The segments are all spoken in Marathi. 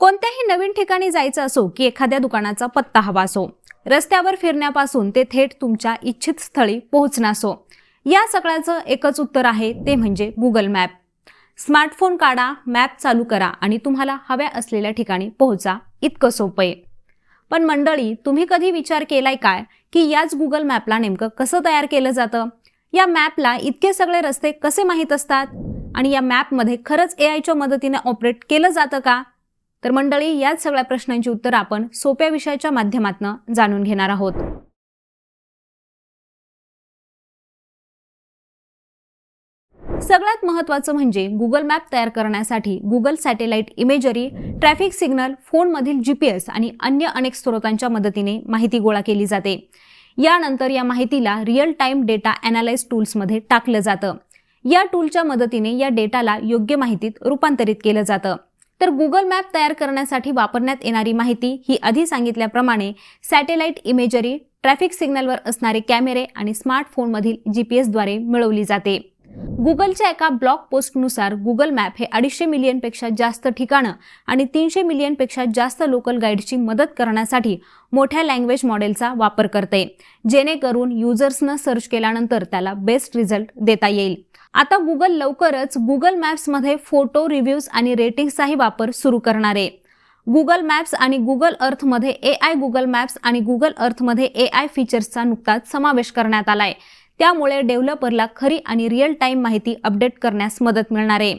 कोणत्याही नवीन ठिकाणी जायचं असो की एखाद्या दुकानाचा पत्ता हवा असो रस्त्यावर फिरण्यापासून ते थेट तुमच्या इच्छित स्थळी पोहोचणं असो या सगळ्याचं एकच उत्तर आहे ते म्हणजे गुगल मॅप स्मार्टफोन काढा मॅप चालू करा आणि तुम्हाला हव्या असलेल्या ठिकाणी पोहोचा इतकं सोपं आहे. पण मंडळी तुम्ही कधी विचार केलाय काय की याच गुगल मॅपला नेमकं कसं तयार केलं जातं? या मॅपला इतके सगळे रस्ते कसे माहीत असतात? आणि या मॅपमध्ये खरंच ए आयच्या मदतीने ऑपरेट केलं जातं का? तर मंडळी याच सगळ्या प्रश्नांची उत्तर आपण सोप्या विषयाच्या माध्यमातून जाणून घेणार आहोत. सगळ्यात महत्त्वाचं म्हणजे गुगल मॅप तयार करण्यासाठी Google satellite imagery traffic signal फोनमधील जी पी एस आणि अन्य अनेक स्रोतांच्या मदतीने माहिती गोळा केली जाते. यानंतर या माहितीला रिअल टाइम डेटा अनालाइज टूल्समध्ये टाकलं जातं. या टूलच्या मदतीने या डेटाला योग्य माहितीत रूपांतरित केलं जातं. तर गुगल मॅप तयार करण्यासाठी वापरण्यात येणारी माहिती ही आधी सांगितल्याप्रमाणे सॅटेलाइट इमेजरी ट्रॅफिक सिग्नलवर असणारे कॅमेरे आणि स्मार्टफोनमधील जी पी एसद्वारे मिळवली जाते. गुगलच्या एका ब्लॉग पोस्टनुसार गुगल मॅप हे अडीचशे मिलियनपेक्षा जास्त ठिकाणं आणि तीनशे मिलियनपेक्षा जास्त लोकल गाईडची मदत करण्यासाठी मोठ्या लँग्वेज मॉडेलचा वापर करते जेणेकरून युजर्सनं सर्च केल्यानंतर त्याला बेस्ट रिझल्ट देता येईल. आता गुगल लवकरच गुगल मॅप्समध्ये फोटो रिव्ह्यूज आणि रेटिंग्सचाही वापर सुरू करणार आहे. गुगल मॅप्स आणि गुगल अर्थमध्ये ए आय गुगल मॅप्स आणि गुगल अर्थमध्ये ए आय फीचर्सचा नुकताच समावेश करण्यात आला आहे त्यामुळे डेव्हलपरला खरी आणि रिअल टाईम माहिती अपडेट करण्यास मदत मिळणार आहे.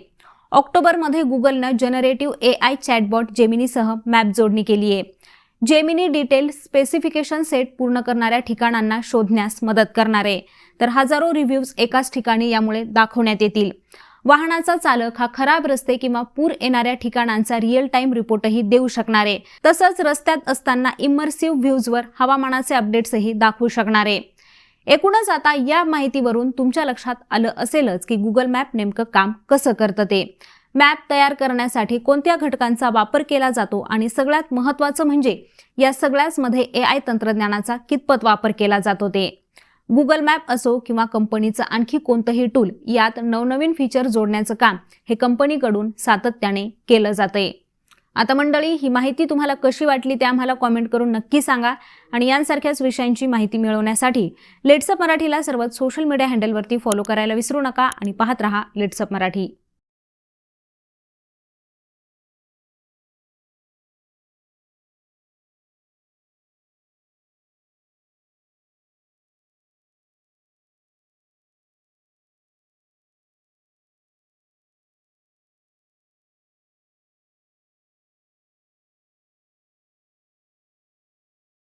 ऑक्टोबरमध्ये गुगलनं जनरेटिव्ह ए आय चॅटबॉट जेमिनीसह मॅप जोडणी केली आहे. जेमिनी डिटेल स्पेसिफिकेशन सेट पूर्ण करणाऱ्या ठिकाणांना शोधण्यास मदत करणार आहे. तर हजारो रिव्ह्यूज एकाच ठिकाणी यामुळे दाखवण्यात येतील. वाहनाचा चालक हा खराब रस्ते किंवा पूर येणाऱ्या ठिकाणांचा रिअल टाइम रिपोर्टही देऊ शकणार आहे. तसंच रस्त्यात असताना इमर्सिव्ह व्ह्यूजवर हवामानाचे अपडेट्सही दाखवू शकणार आहे. एकूणच आता या माहितीवरून तुमच्या लक्षात आलं असेलच की गुगल मॅप नेमकं काम कसं करतं ते. मॅप तयार करण्यासाठी कोणत्या घटकांचा वापर केला जातो आणि सगळ्यात महत्त्वाचं म्हणजे या सगळ्याचमध्ये ए आय तंत्रज्ञानाचा कितपत वापर केला जातो ते. गुगल मॅप असो किंवा कंपनीचं आणखी कोणतंही टूल यात नवनवीन फीचर जोडण्याचं काम हे कंपनीकडून सातत्याने केलं जातंय. आता मंडळी ही माहिती तुम्हाला कशी वाटली ते आम्हाला कॉमेंट करून नक्की सांगा आणि यांसारख्याच विषयांची माहिती मिळवण्यासाठी लेट्सअप मराठीला सर्वात सोशल मीडिया हँडलवरती फॉलो करायला विसरू नका आणि पाहत रहा लेट्सअप मराठी.